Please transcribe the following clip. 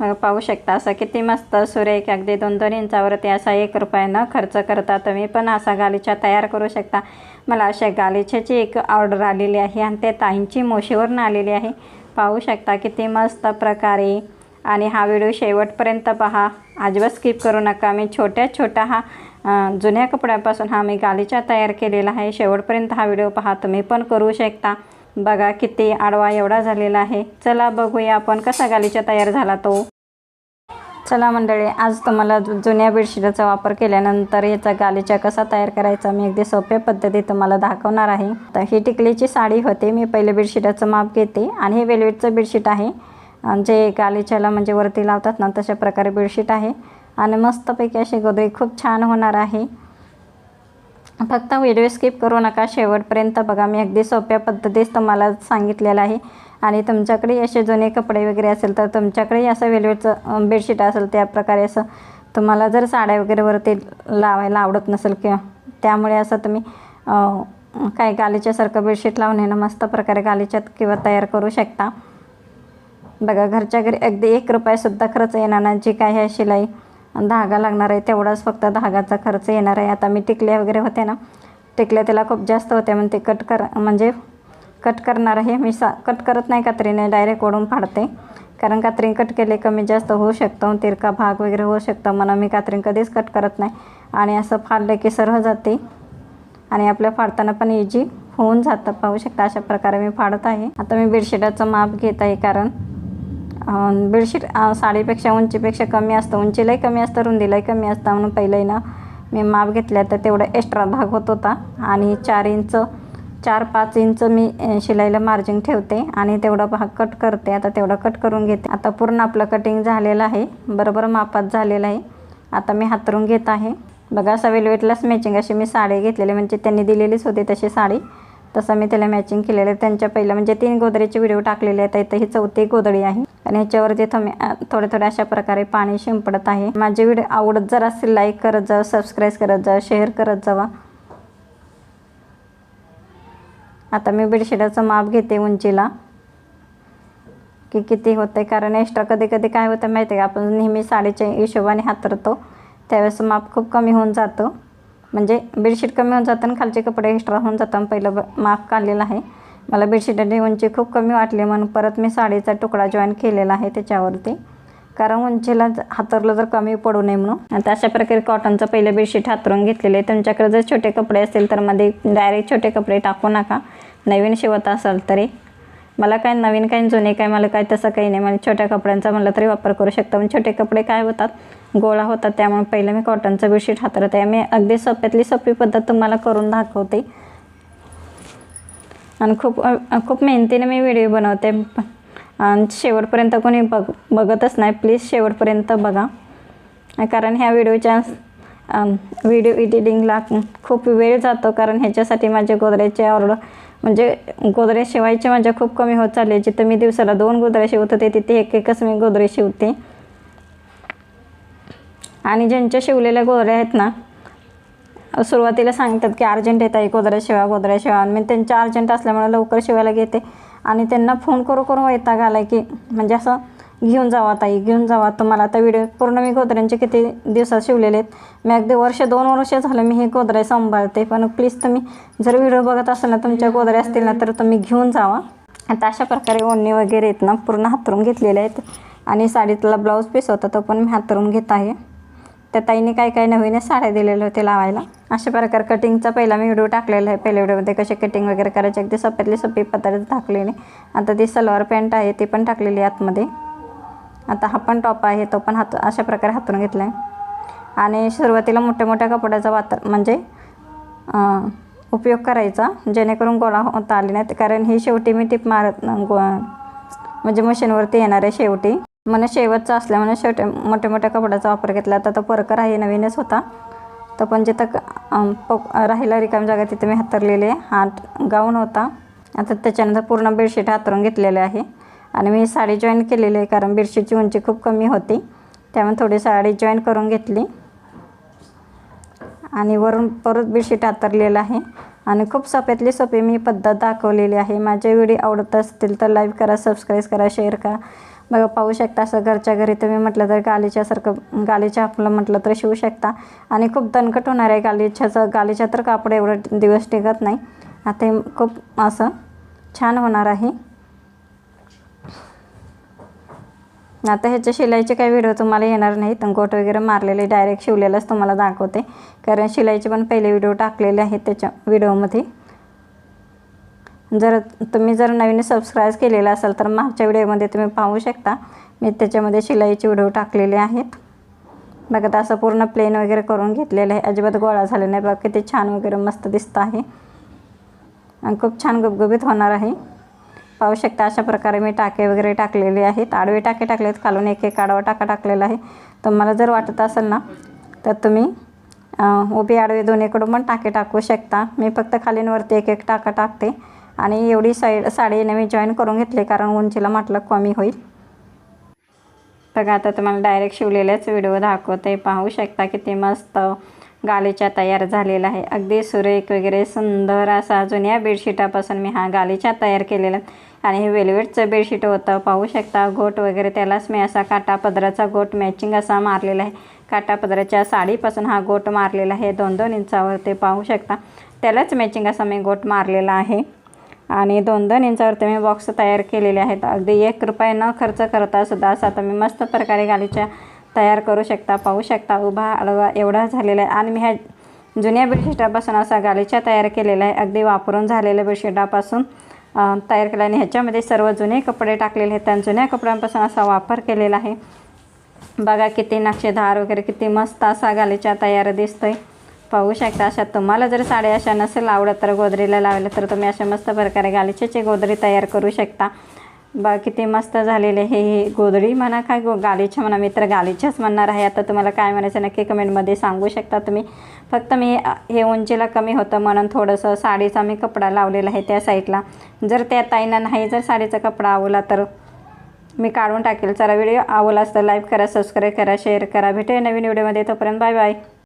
पाहू शकता. असं किती मस्त सुरेख अगदी दोन दोन इंचावरती असा एक रुपयानं खर्च करता तुम्ही पण असा गालिचा तयार करू शकता. मला अशा गालिचेची एक ऑर्डर आलेली आहे आणि ते ताईंची मोशीवरून आलेली आहे. पाहू शकता किती मस्त प्रकारे. आणि हा व्हिडिओ शेवटपर्यंत पहा. अजिबात स्किप करू नका. मी छोट्या छोट्या हा जुन्या कपड्यापासून हा मी गालिचा तयार केलेला आहे. शेवटपर्यंत हा व्हिडिओ पहा. तुम्ही पण करू शकता. बघा किती आडवा एवढा झालेला आहे. चला बघूया आपण कसा गालिचा तयार झाला तो. चला मंडळी आज तुम्हाला जुन्या बेडशीटचा वापर केल्यानंतर याचा गालिचा कसा तयार करायचा मी अगदी सोप्या पद्धतीत तुम्हाला दाखवणार आहे. तर ही टिकलीची साडी होते मी पहिले बेडशीटाचं माप घेते आणि हे वेलवेटचं बेडशीट आहे. जे गालिच्याला म्हणजे वरती लावतात ना तशा प्रकारे बेडशीट आहे. आणि मस्तपैकी अशी गोदरी खूप छान होणार आहे. फक्त व्हिडिओ स्किप करू नका. शेवटपर्यंत बघा. मी अगदी सोप्या पद्धतीच तुम्हाला सांगितलेलं आहे. आणि तुमच्याकडे असे जुने कपडे वगैरे असेल तर तुमच्याकडे असं वेलवेटचं बेडशीट असेल त्या प्रकारे असं तुम्हाला जर साड्या वगैरेवरती लावायला आवडत नसेल किंवा त्यामुळे असं तुम्ही काय गालीच्यासारखं बेडशीट लावून येणं ना मस्त प्रकारे गालीच्यात किंवा तयार करू शकता. बघा घरच्या घरी अगदी एक रुपयासुद्धा खर्च येणार नाही. जी काय आहे शिलाई. धागा लागणार आहे तेवढाच फक्त धागाचा खर्च येणार आहे. आता मी टिकल्या वगैरे होते ना टिकल्या त्याला खूप जास्त होते म्हणून ते कट कर म्हणजे कट करणार आहे. मी सा कट करत नाही कात्रीने डायरेक्ट ओढून फाडते. कारण कात्रीन कट केले कमी जास्त होऊ शकतं तिरका भाग वगैरे होऊ शकतं. म्हणून मी कात्रीन कधीच कट करत नाही. आणि असं फाडलं की सरळ जाते. आणि आपल्या फाडताना पण इजी होऊन जातं. पाहू शकता अशा प्रकारे मी फाडत आहे. आता मी बेडशीटाचं माप घेत आहे कारण बेडशीट साडीपेक्षा उंचीपेक्षा कमी असतं. उंचीलाही कमी असतं रुंदीलाही कमी असतं म्हणून पहिलं ना मी माप घेतल्या तर तेवढा एक्स्ट्रा भाग होत होता. आणि चार इंच चार पाच इंच मी शिलाईला मार्जिन ठेवते आणि तेवढा भाग कट करते. आता तेवढा कट करून घेते. आता पूर्ण आपलं कटिंग झालेलं आहे. बरोबर मापात झालेलं आहे. आता मी हातरून घेत आहे. बघा असं वेलवेटलाच मॅचिंग अशी मी साडी घेतलेली म्हणजे त्यांनी दिलेलीच होती तशी साडी. तसं मी त्याला मॅचिंग केलेलं आहे. त्यांच्या पहिलं म्हणजे तीन गोदरीचे व्हिडिओ टाकलेले आहेत. इथं ही चौथी गोदडी आहे. आणि ह्याच्यावरती थोडे थोडे थोडे अशा प्रकारे पाणी शिंपडत आहे. माझे व्हिडिओ आवडत जर असेल लाईक करत जावं सबस्क्राईब करत जावं शेअर करत जावा. आता मी बेडशीटाचं माप घेते उंचीला. की किती होते कारण एक्स्ट्रा कधी कधी काय होतं माहिती आहे का? आपण नेहमी साडीच्या हिशोबाने हातरतो. त्यावेळेस माप खूप कमी होऊन जातं. म्हणजे बेडशीट कमी होऊन जातं आणि खालचे कपडे एक्स्ट्रा होऊन जातात. आणि पहिलं ब- माप काढलेलं आहे. मला बेडशीटाची उंची खूप कमी वाटली म्हणून परत मी साडीचा तुकडा जॉईन केलेला आहे त्याच्यावरती. कारण उंचीला हातरलं जर कमी पडू नये म्हणून. आता अशा प्रकारे कॉटनचं पहिलं बेडशीट हातरून घेतलेले आहे. तुमच्याकडे जर छोटे कपडे असतील तर मध्ये डायरेक्ट छोटे कपडे टाकू नका. नवीन शिवत असाल तरी. मला काय नवीन काही जुने काय मला काय तसं काही नाही. मला छोट्या कपड्यांचा म्हटलं तरी वापर करू शकता. पण छोटे कपडे काय होतात? गोळा होतात त्यामुळे पहिलं मी कॉटनचं बेडशीट हातरत आहे मी अगदी सोप्यातली सोपी पद्धत तुम्हाला करून दाखवते. आणि खूप खूप मेहनतीने मी व्हिडिओ बनवते. आणि शेवटपर्यंत कोणी बघ बघतच नाही प्लीज शेवटपर्यंत बघा. कारण ह्या व्हिडिओच्या व्हिडिओ एडिटिंगला खूप वेळ जातो कारण ह्याच्यासाठी माझे गोदरेजचे ऑर्डर म्हणजे गोदरेज शिवायचे माझ्या खूप कमी होत चालले. जिथं मी दिवसाला दोन गोदरे शिवत होते तिथे एक एकच मी गोदरेज शिवते. आणि ज्यांच्या शिवलेल्या गोदऱ्या आहेत ना सुरुवातीला सांगतात की अर्जंट येत आहे गोदऱ्या शिवा गोदऱ्या शिवा. आणि मी त्यांच्या अर्जंट असल्यामुळे लवकर शिवायला घेते आणि त्यांना फोन करू करून वैताग आला की म्हणजे असं घेऊन जावा ताई घेऊन जावा. तुम्हाला आता व्हिडिओ पूर्ण मी गोदऱ्यांचे किती दिवसात शिवलेले आहेत. मी अगदी वर्ष दोन वर्ष झालं मी हे गोदऱ्या सांभाळते. पण प्लीज तुम्ही जर व्हिडिओ बघत असाल ना तुमच्या गोदऱ्या असतील ना तर तुम्ही घेऊन जावा. आता अशा प्रकारे ओढणी वगैरे आहेत ना पूर्ण हातरून घेतलेले आहेत. आणि साडीतला ब्लाऊज पीस होता तो पण मी हातरून घेत आहे. त्या ताईने काय काय नवीन साड्या दिलेल्या होते लावायला. अशा प्रकारे कटिंगचा पहिला मी व्हिडिओ टाकलेला आहे. पहिल्या व्हिडिओमध्ये कसे कटिंग वगैरे करायचे अगदी सोप्यातली सोपी पदार्थ टाकलेली आता ती सलवार पॅन्ट आहे ती पण टाकलेली आहे आतमध्ये. आता हा पण टॉप आहे तो पण हात अशा प्रकारे हातून घेतला आहे आणि सुरुवातीला मोठ्या मोठ्या कपड्याचा वातर म्हणजे उपयोग करायचा जेणेकरून गोळा होता आले नाहीत कारण ही शेवटी मी टिप मारत गो म्हणजे मशीनवरती येणार आहे शेवटी मला शेवटचा असल्यामुळे शेवटी मोठ्या मोठ्या कपड्याचा वापर घेतला. आता तो परकर आहे नवीनच होता. तो पण जिथं प राहिला रिकाम जागा तिथे मी हातरलेले हा गाऊन होता. आता त्याच्यानंतर पूर्ण बेडशीट हातरून घेतलेले आहे. आणि मी साडी जॉईन केलेली आहे कारण बेडशीटची उंची खूप कमी होती. त्यामुळे थोडी साडी जॉईन करून घेतली. आणि वरून परत बेडशीट हातरलेलं आहे. आणि खूप सोप्यातली सोपी मी पद्धत दाखवलेली आहे. माझे व्हिडिओ आवडत असतील तर लाईक करा सबस्क्राईब करा शेअर करा. बघा पाहू शकता. असं घरच्या घरी तुम्ही म्हटलं तर गालीच्यासारखं गालीच्या आपलं म्हटलं तर शिवू शकता. आणि खूप दणकट होणार आहे गालीच्याचं गालीच्या तर कापड एवढं दिवस टिकत नाही. आता खूप असं छान होणार आहे. आता ह्याच्या शिलाईचे काही व्हिडिओ तुम्हाला येणार नाही तर गोट वगैरे मारलेले डायरेक्ट शिवलेलंच तुम्हाला दाखवते. कारण शिलाईचे पण पहिले व्हिडिओ टाकलेले आहेत त्याच्या व्हिडिओमध्ये. जर तुम्ही जर नवीन सबस्क्राईब केलेलं असाल तर मागच्या व्हिडिओमध्ये तुम्ही पाहू शकता. मी त्याच्यामध्ये शिलाईचे व्हिडिओ टाकलेले आहेत. बघा तर असं पूर्ण प्लेन वगैरे करून घेतलेलं आहे. अजिबात गोळा झाले नाही. बघा किती छान वगैरे मस्त दिसतं आहे. आणि खूप छान गुबगुबीत होणार आहे. पाहू शकता अशा प्रकारे मी टाके वगैरे टाकलेले आहेत. आडवे टाके टाकले आहेत. खालून एक एक आडवा टाका टाकलेला आहे. तुम्हाला जर वाटत असेल ना तर तुम्ही उभी आडवे दोन्हीकडून पण टाके टाकू शकता. मी फक्त खालींवरती एक एक टाका टाकते. आणि एवढी साईड साडी मी जॉईन करून घेतली कारण उंचीला म्हटलं कमी होईल. बघा आता तुम्हाला डायरेक्ट शिवलेलेच व्हिडिओ दाखवते. पाहू शकता किती मस्त गालीचा तयार झालेला आहे. अगदी सुरेख वगैरे सुंदर असा जुन्या बेडशीटापासून मी हा गालीचा तयार केलेला आणि हे वेलवेटचं बेडशीट होतं. पाहू शकता गोट वगैरे त्यालाच मी असा काटा पदराचा गोट मॅचिंग असा मारलेला आहे. काटा पदराच्या साडीपासून हा गोट मारलेला आहे. दोन दोन इंचावर ते पाहू शकता. त्यालाच मॅचिंग असा मी गोट मारलेला आहे. आणि दोन दोन इंचावरती मी बॉक्स तयार केलेले आहेत. अगदी एक रुपये न खर्च करता सुद्धा असा तुम्ही मस्त प्रकारे गालीच्या तयार करू शकता पाहू शकता उभा आडवा एवढा झालेला आहे. आणि मी ह्या जुन्या बेडशीटापासून असा गालीच्या तयार केलेला आहे. अगदी वापरून झालेल्या बेडशीटापासून तयार केला आणि ह्याच्यामध्ये सर्व जुने कपडे टाकलेले आहेत. त्या जुन्या कपड्यांपासून असा वापर केलेला आहे. बघा किती नक्षीदार वगैरे किती मस्त असा गालीच्या तयार दिसतोय. पाहू शकता. अशा तुम्हाला जर साड्या अशा नसेल आवडत तर गोदरीला लावल्या तर तुम्ही अशा मस्त प्रकारे गालिचेचे गोदरी तयार करू शकता. बा किती मस्त झालेले हे हे गोदडी म्हणा काय गो गालीच्या म्हणा मी तर गालीच्याच म्हणणार आहे. आता तुम्हाला काय म्हणायचं नक्की कमेंटमध्ये सांगू शकता तुम्ही. फक्त मी हे उंचीला कमी होतं म्हणून थोडंसं साडीचा मी कपडा लावलेला आहे त्या साईडला. जर त्या ताईनं नाही जर साडीचा कपडा आवला तर मी काढून टाकेल. चला व्हिडिओ आवला असतं लाईक करा सबस्क्राईब करा शेअर करा. भेटूया नवीन व्हिडिओमध्ये. तोपर्यंत बाय बाय.